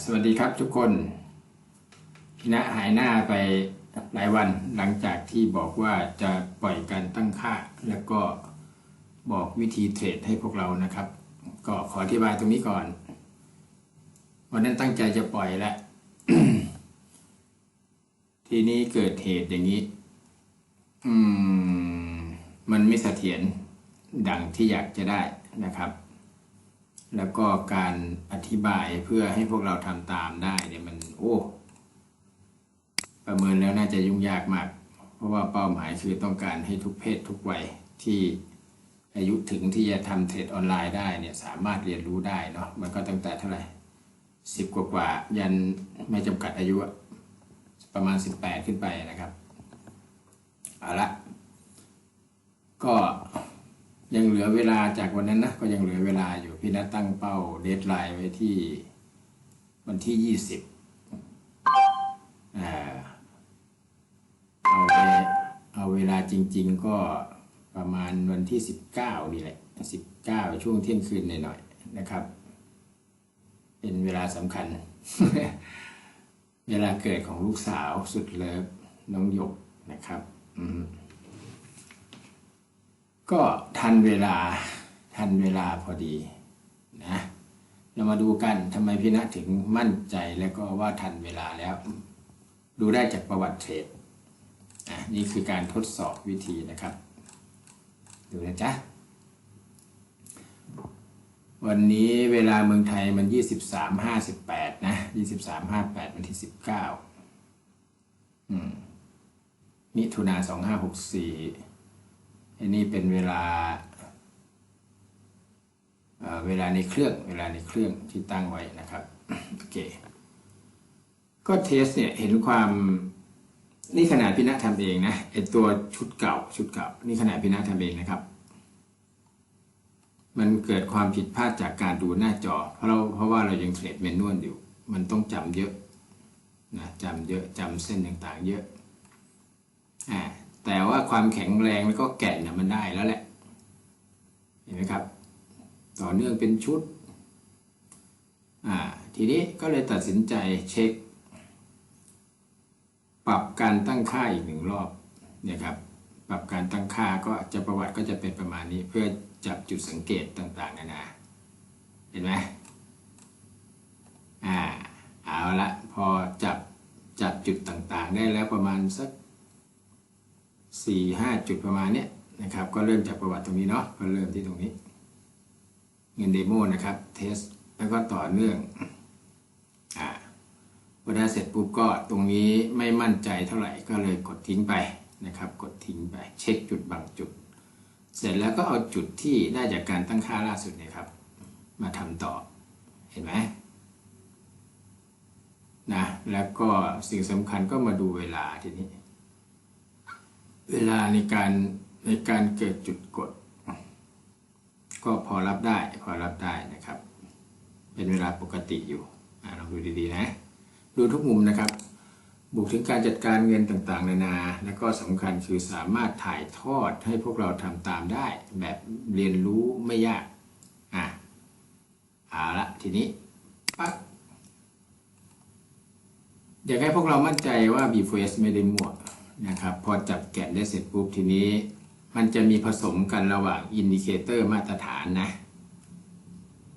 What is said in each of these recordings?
สวัสดีครับทุกคนพี่ณหายหน้าไปหลายวันหลังจากที่บอกว่าจะปล่อยการตั้งค่า แล้วก็บอกวิธีเทรดให้พวกเรานะครับ ก็ขออธิบายตรงนี้ก่อน วันนั้นตั้งใจจะปล่อยแล้วทีนี้เกิดเหตุอย่างนี้ อืม มันไม่เสถียรดังที่อยากจะได้นะครับ แล้วก็การอธิบายเพื่อให้พวกเราทำตามได้เนี่ยมันโอ้ประเมินแล้วน่าจะยุ่งยากมาก เพราะว่าเป้าหมายคือต้องการให้ทุกเพศทุกวัยที่อายุถึงที่จะทำเทรดออนไลน์ได้เนี่ยสามารถเรียนรู้ได้เนาะมันก็ตั้งแต่เท่าไหร่สิบกว่ากว่ายันไม่จำกัดอายุประมาณสิบแปดขึ้นไปนะครับ เอาละก็ ยังเหลือเวลาจากวันนั้นนะก็ยังเหลือเวลาอยู่พี่นัทตั้งเป้าเดทไลน์ไว้ที่วันที่ยี่สิบเอาเอาเวลาจริง ๆ ก็ประมาณวันที่สิบเก้านี่แหละสิบเก้าช่วงเที่ยงคืนหน่อยๆนะครับ เป็นเวลาสำคัญ เวลาเกิดของลูกสาวสุดเลิฟน้องหยกนะครับ อืม ก็ทันเวลาทันเวลาพอดีนะเรามาดูกันทำไมพี่ณถึงมั่นใจแล้วก็ว่าทันเวลาแล้ว ดูได้จากประวัติเทรดอะนี่คือการทดสอบวิธีนะครับ ดูนะจ๊ะ วันนี้เวลาเมืองไทยมัน 23.58 นะ 23.58 วันที่ 19อืมมิถุนา2564 อันนี้เป็นเวลาเเวลาในเครื่องเวลาในเครื่องที่ตั้งไว้นะครับโอเคก็เทสเนี่ยเห็นความนี่ขนาดพี่นัททำเองนะไอตัวชุดเก่าชุดเก่านี่ขนาดพี่นัททำเองนะครับ มันเกิดความผิดพลาดจากการดูหน้าจอ เพราะเราเพราะว่าเรายังเทรดเมนนวลอยู่ มันต้องจำเยอะนะจำเยอะจำเส้นต่างๆ เยอะอ่า แต่ว่าความแข็งแรงแล้วก็แก่นนะมันได้แล้วแหละ เห็นไหมครับ ต่อเนื่องเป็นชุด อ่า ทีนี้ก็เลยตัดสินใจเช็ค ปรับการตั้งค่าอีกหนึ่งรอบ เนี่ยครับ ปรับการตั้งค่าก็จะประวัติก็จะเป็นประมาณนี้เพื่อจับจุดสังเกตต่างๆนานา เห็นไหมอ่า เอาละพอจับจับจุดต่างๆ ได้แล้วประมาณสัก สี่ห้าจุดประมาณเนี้ยนะครับ ก็เริ่มจากประวัติตรงนี้เนาะก็เริ่มที่ตรงนี้ เงินเดโมนะครับเทสแล้วก็ต่อเนื่องอ่าพอได้เสร็จปุ๊บก็ตรงนี้ไม่มั่นใจเท่าไหร่ก็เลยกดทิ้งไปนะครับ กดทิ้งไปเช็คจุดบางจุด เสร็จแล้วก็เอาจุดที่ได้จากการตั้งค่าล่าสุดเนี่ยครับ มาทำต่อเห็นไหมนะแล้วก็สิ่งสำคัญก็มาดูเวลาทีนี้ เวลาในการในการเกิดจุดกด ก็พอรับได้พอรับได้นะครับ เป็นเวลาปกติอยู่ลองดูดีๆนะ ดูทุกมุมนะครับบุกถึงการจัดการเงินต่างๆ นานา และก็สำคัญคือสามารถถ่ายทอดให้พวกเราทำตามได้ แบบเรียนรู้ไม่ยาก อะเอาละทีนี้ปั๊บอยากให้พวกเรามั่นใจว่า B4S ไม่ได้มั่ว นะครับ พอจับแกนได้เสร็จปุ๊บทีนี้ มันจะมีผสมกันระหว่างอินดิเคเตอร์มาตรฐานนะ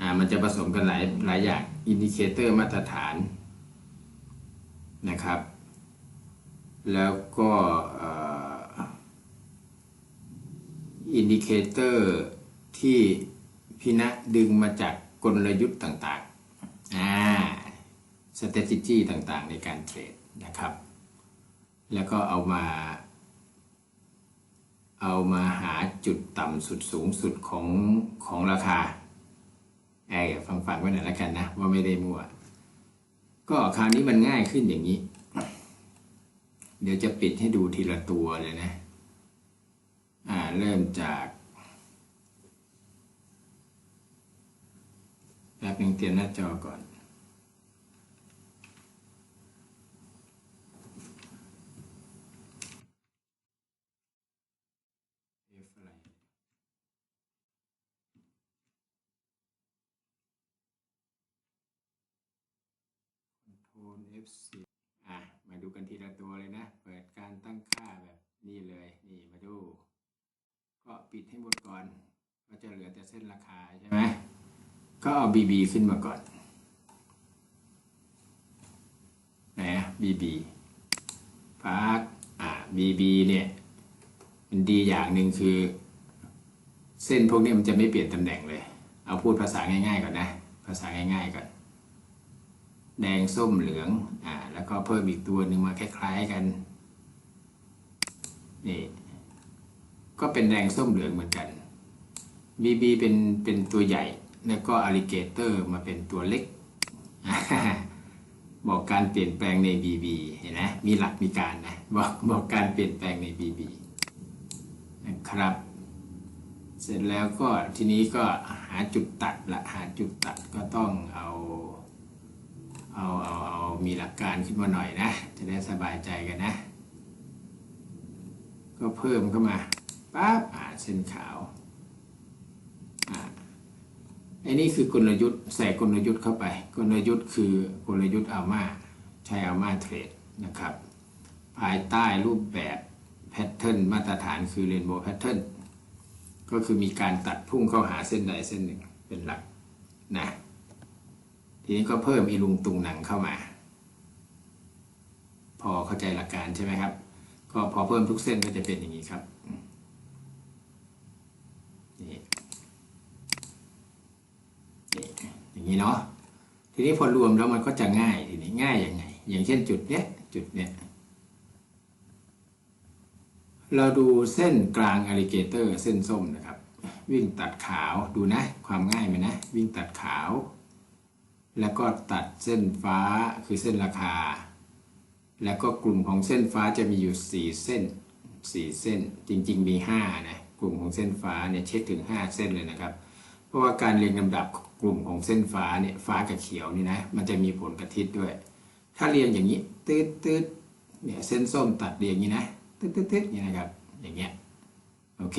อ่ามันจะผสมกันหลายหลายอย่างอินดิเคเตอร์มาตรฐานนะครับ แล้วก็อินดิเคเตอร์ที่พี่ณดึงมาจากกลยุทธ์ต่างๆ อ่า strategy ต่างๆ ในการเทรดนะครับ แล้วก็เอามา เอามาหาจุดต่ำสุดสูงสุดของของราคาไอ้ฟังฟังไว้หน่อยแล้วกันนะ ว่าไม่ได้มั่ว ก็คราวนี้มันง่ายขึ้นอย่างนี้ เดี๋ยวจะปิดให้ดูทีละตัวเลยนะ อ่าเริ่มจากแป๊บนึงเตรียมหน้าจอก่อน น F10 อะ มาดูกันทีละตัวเลยนะ เปิดการตั้งค่าแบบนี้เลย นี่มาดู ก็ปิดให้หมดก่อน ก็จะเหลือแต่เส้นราคาใช่ไหม ก็เอา BB ขึ้นมาก่อน ไหนอะ BB พาร์คอ่า BB เนี่ย มันดีอย่างหนึ่งคือ เส้นพวกนี้มันจะไม่เปลี่ยนตำแหน่งเลย เอาพูดภาษาง่ายๆก่อนนะ ภาษาง่ายๆก่อน แดงส้มเหลืองอ่าแล้วก็เพิ่มอีกตัวหนึ่งมาคล้ายๆกันนี่ก็เป็นแดงส้มเหลืองเหมือนกัน BB เป็นเป็นตัวใหญ่ แล้วก็อ l ลิเกเตอร์มาเป็นตัวเล็ก บอกการเปลี่ยนแปลงใน BB เห็นไหมมีหลักมีการนะบอกบอกการเปลี่ยนแปลงใน BB นะครับ เสร็จแล้วก็ทีนี้ก็หาจุดตัดละหาจุดตัดก็ต้องเอา เอาเอาเอามีหลักการขึ้นมาหน่อยนะ จะได้สบายใจกันนะ ก็เพิ่มเข้ามาปั๊บอ่าเส้นขาวอ่าไอ้นี่คือกลยุทธ์ใส่กลยุทธ์เข้าไป กลยุทธ์คือกลยุทธ์อัลมาใช้อัลมาเทรดนะครับ ภายใต้รูปแบบแพทเทิร์นมาตรฐานคือเรนโบว์แพทเทิร์นก็คือมีการตัดพุ่งเข้าหาเส้นใดเส้นหนึ่งเป็นหลักนะ ทีนี้ก็เพิ่มอีลุงตุงหนังเข้ามา พอเข้าใจหลักการใช่ไหมครับ ก็พอเพิ่มทุกเส้นก็จะเป็นอย่างนี้ครับนี่นอย่างนี้เนาะทีนี้พอรวมแล้วมันก็จะง่ายทีนี้ง่ายยังไง อย่างเช่นจุดเนี้ยจุดเนี้ยเราดูเส้นกลางอลิเกเตอร์เส้นส้มนะครับ วิ่งตัดขาวดูนะ ความง่ายไหมนะ วิ่งตัดขาว แล้วก็ตัดเส้นฟ้าคือเส้นราคา แล้วก็กลุ่มของเส้นฟ้าจะมีอยู่ 4 เส้น 4 เส้น จริง ๆ มี 5 นะ กลุ่มของเส้นฟ้าเนี่ยเช็คถึง 5 เส้นเลยนะครับ เพราะว่าการเรียงลำดับกลุ่มของเส้นฟ้าเนี่ย ฟ้ากับเขียวนี่นะ มันจะมีผลกระทิศด้วย ถ้าเรียงอย่างนี้ ตืดตืดเนี่ย เส้นส้มตัดเรียงอย่างนี้นะ ตืดตืดตืดนี่นะครับ อย่างเงี้ย โอเค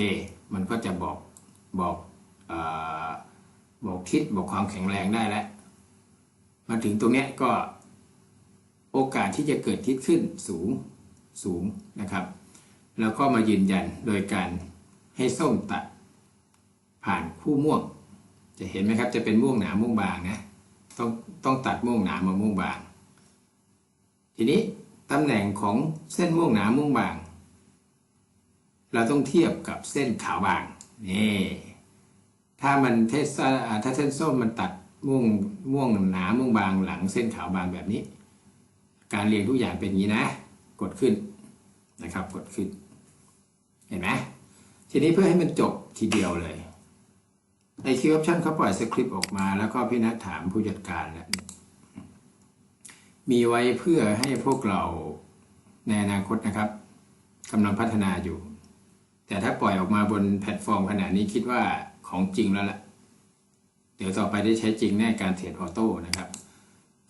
มันก็จะบอก บอกอบอกทิศบอกความแข็งแรงได้แล้ว มาถึงตรงนี้ก็โอกาสที่จะเกิดทิศขึ้นสูงสูงนะครับ แล้วก็มายืนยันโดยการให้ส้มตัดผ่านคู่ม่วง จะเห็นไหมครับจะเป็นม่วงหนาม่วงบางนะต้องต้องตัดม่วงหนามาม่วงบาง ทีนี้ตำแหน่งของเส้นม่วงหนาม่วงบาง เราต้องเทียบกับเส้นขาวบางนี่ถ้ามันเทสถ้าเส้นส้มมันตัด ม่วงม่วงหนาม่วงบางหลังเส้นขาวบางแบบนี้ การเรียงทุกอย่างเป็นอย่างนี้นะ กดขึ้นนะครับ กดขึ้น เห็นไหมทีนี้เพื่อให้มันจบทีเดียวเลยไอคิวออปชั่นเขาปล่อยสคริปต์ออกมา แล้วก็พี่นัทถามผู้จัดการแล้วมีไว้เพื่อให้พวกเราในอนาคตนะครับกำลังพัฒนาอยู่ แต่ถ้าปล่อยออกมาบนแพลตฟอร์มขนาดนี้คิดว่าของจริงแล้วล่ะ เดี๋ยวต่อไปได้ใช้จริงแน่การเทรดออโต้นะครับ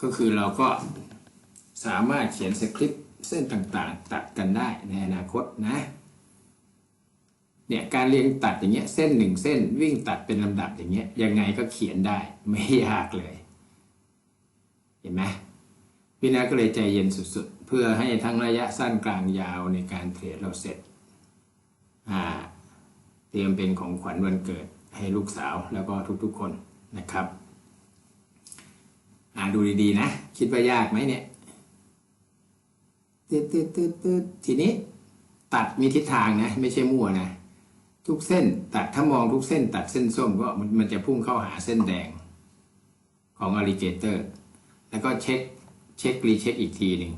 ก็คือเราก็สามารถเขียนสคริปต์เส้นต่างๆ ตัดกันได้ในอนาคตนะเนี่ยการเรียงตัดอย่างเงี้ยเส้นหนึ่งเส้นวิ่งตัดเป็นลำดับอย่างเงี้ยยังไงก็เขียนได้ไม่ยากเลย เห็นไหมพี่นาก็เลยใจเย็นสุดๆ เพื่อให้ทั้งระยะสั้นกลางยาวในการเทรดเราเสร็จอ่าเตรียมเป็นของขวัญวันเกิดให้ลูกสาวแล้วก็ทุกๆคน นะครับอ่าดูดีๆนะ คิดว่ายากไหมเนี่ยตืดตืดตืดตืดทีนี้ตัดมีทิศทางนะ ไม่ใช่มั่วนะ ทุกเส้นตัดถ้ามองทุกเส้น ตัดเส้นส้มก็มันมันจะพุ่งเข้าหาเส้นแดงของอ l ลิเกเตอร์ แล้วก็เช็คเช็ครีเช็คอีกทีหนึ่ง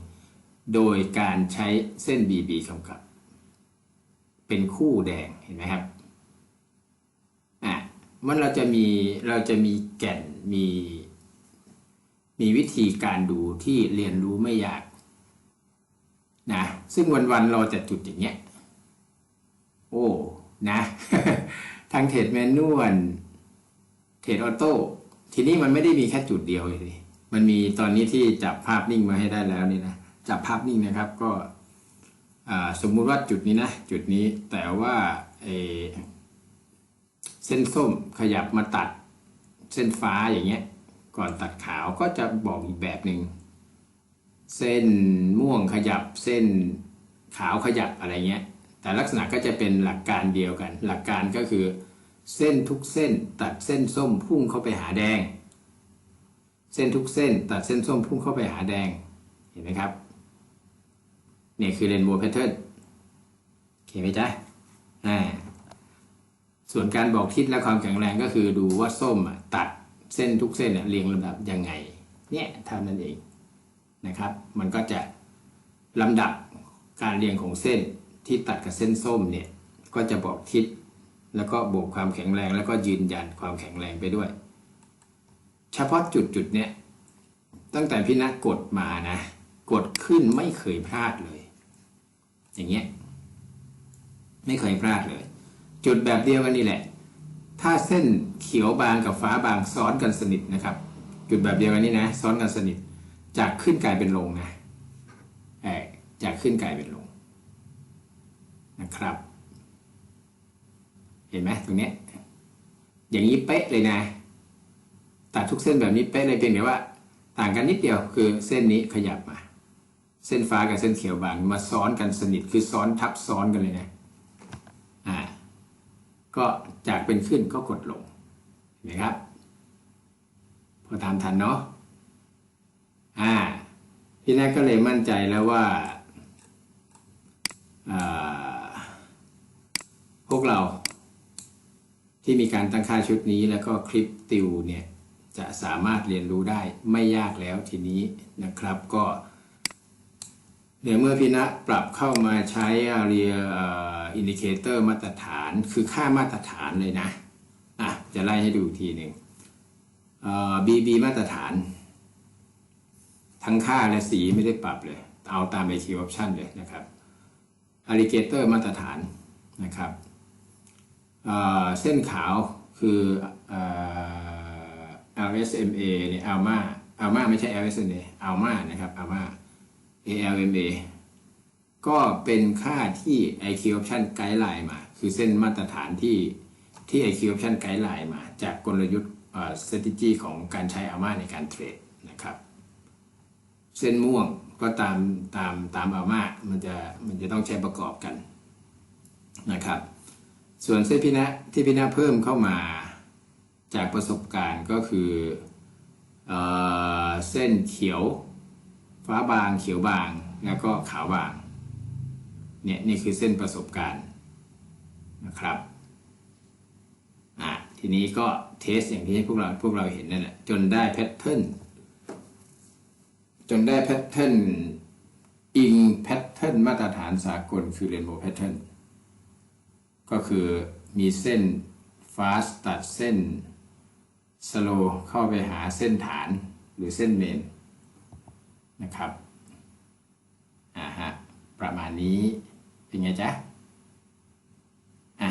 โดยการใช้เส้น BB กำกับ เป็นคู่แดงเห็นไหมครับ มันเราจะมีเราจะมีแก่นมี มีวิธีการดูที่เรียนรู้ไม่ยากนะซึ่งวันๆเราจะจุดอย่างเงี้ย โอ้นะทางเทรดแมนนวลเทรดออโต้ทีนี้มันไม่ได้มีแค่จุดเดียวเลยมันมีตอนนี้ที่จับภาพนิ่งมาให้ได้แล้วนี่นะจับภาพนิ่งนะครับก็สมมุติว่าจุดนี้นะ จุดนี้แต่ว่าเอ เส้นส้มขยับมาตัดเส้นฟ้าอย่างเงี้ย ก่อนตัดขาวก็จะบอกอีกแบบหนึ่งเส้นม่วงขยับเส้นขาวขยับอะไรเงี้ย แต่ลักษณะก็จะเป็นหลักการเดียวกัน หลักการก็คือ เส้นทุกเส้นตัดเส้นส้มพุ่งเข้าไปหาแดง เส้นทุกเส้นตัดเส้นส้มพุ่งเข้าไปหาแดง เห็นไหมครับเนี่ยคือเรนโบว์แพทเทิร์นโอเคไหมจ๊ะอ่า ส่วนการบอกทิศและความแข็งแรงก็คือดูว่าส้มอะตัดเส้นทุกเส้นเรียงลำดับยังไง เนี่ยท่านั้นเองนะครับ มันก็จะลำดับการเรียงของเส้นที่ตัดกับเส้นส้มเนี่ยก็จะบอกทิศแล้วก็บอกความแข็งแรง แล้วก็ยืนยันความแข็งแรงไปด้วย เฉพาะจุดจุดเนี้ยตั้งแต่พี่นักกดมานะ กดขึ้นไม่เคยพลาดเลย อย่างเงี้ยไม่เคยพลาดเลย จุดแบบเดียวกันนี่แหละ ถ้าเส้นเขียวบางกับฟ้าบางซ้อนกันสนิทนะครับ จุดแบบเดียวกันนี่นะ ซ้อนกันสนิท จากขึ้นกลายเป็นลงนะเออจากขึ้นกลายเป็นลงนะครับ เห็นไหมตรงนี้ อย่างนี้เป๊ะเลยนะ ตัดทุกเส้นแบบนี้เป๊ะเลยเพียงแต่ว่า ต่างกันนิดเดียวคือเส้นนี้ขยับมา เส้นฟ้ากับเส้นเขียวบางมาซ้อนกันสนิทคือซ้อนทับซ้อนกันเลยนะ ก็จากเป็นขึ้นก็กดลงเห็นไหมครับ พอตามทันเนาะอ่าพี่แรกก็เลยมั่นใจแล้วว่าอ่าพวกเราที่มีการตั้งค่าชุดนี้แล้วก็คลิปติวเนี่ยจะสามารถเรียนรู้ได้ไม่ยากแล้วทีนี้นะครับก็ เดี๋ยวเมื่อพี่ณปรับเข้ามาใช้เรียอินดิเคเตอร์มาตรฐานคือค่ามาตรฐานเลยนะอะจะไล่ให้ดูอีกทีหนึ่งเอ่อ BB มาตรฐาน ทั้งค่าและสีไม่ได้ปรับเลย เอาตาม IQ option เลยนะครับ Alligator มาตรฐานนะครับเเส้นขาวคือเอ่อ LSMA เนี่ย ALMA ALMA ไม่ใช่ LSMA ALMA นะครับ ALMA ALMA ก็เป็นค่าที่ IQ option ไกด์ไลน์มา คือเส้นมาตรฐานที่ที่ IQ option ไกด์ไลน์มา จากกลยุทธ์เอ่อ strategy ของการใช้ ALMA ในการเทรดนะครับ เส้นม่วงก็ตามตามตาม ALMA มันจะมันจะต้องใช้ประกอบกันนะครับ ส่วนเส้นพินะที่พินะเพิ่มเข้ามาจากประสบการณ์ก็คือเออเส้นเขียว ฟ้าบางเขียวบางแล้วก็ขาวบางเนี่ยนี่คือเส้นประสบการณ์นะครับอะทีนี้ก็เทสอย่างที่พวกเราพวกเราเห็นนั่นแหละจนได้แพทเทิร์นจนได้แพทเทิร์นอิงแพทเทิร์นมาตรฐานสากลคือเรนโบว์แพทเทิร์นก็คือมีเส้นฟาสตัดเส้นสโลเข้าไปหาเส้นฐานหรือเส้นเมน นะครับอ่าฮะประมาณนี้เป็นไงจ๊ะอะ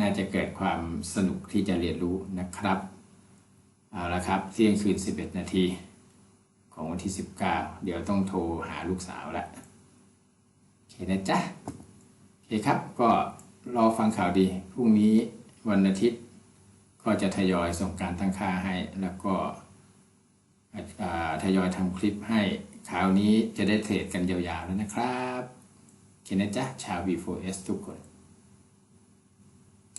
น่าจะเกิดความสนุกที่จะเรียนรู้นะครับเอาละครับเที่ยงคืน 11 นาทีของวันที่ 19 เดี๋ยวต้องโทรหาลูกสาวละโอเคนะจ๊ะโอเคครับก็รอฟังข่าวดีพรุ่งนี้วันอาทิตย์ก็จะทยอยส่งการตั้งค่าให้ แล้วก็ทยอยทำคลิปให้ คราวนี้จะได้เทรดกันยาวๆแล้วนะครับ โอเคนะจ๊ะ ชาว V4S ทุกคน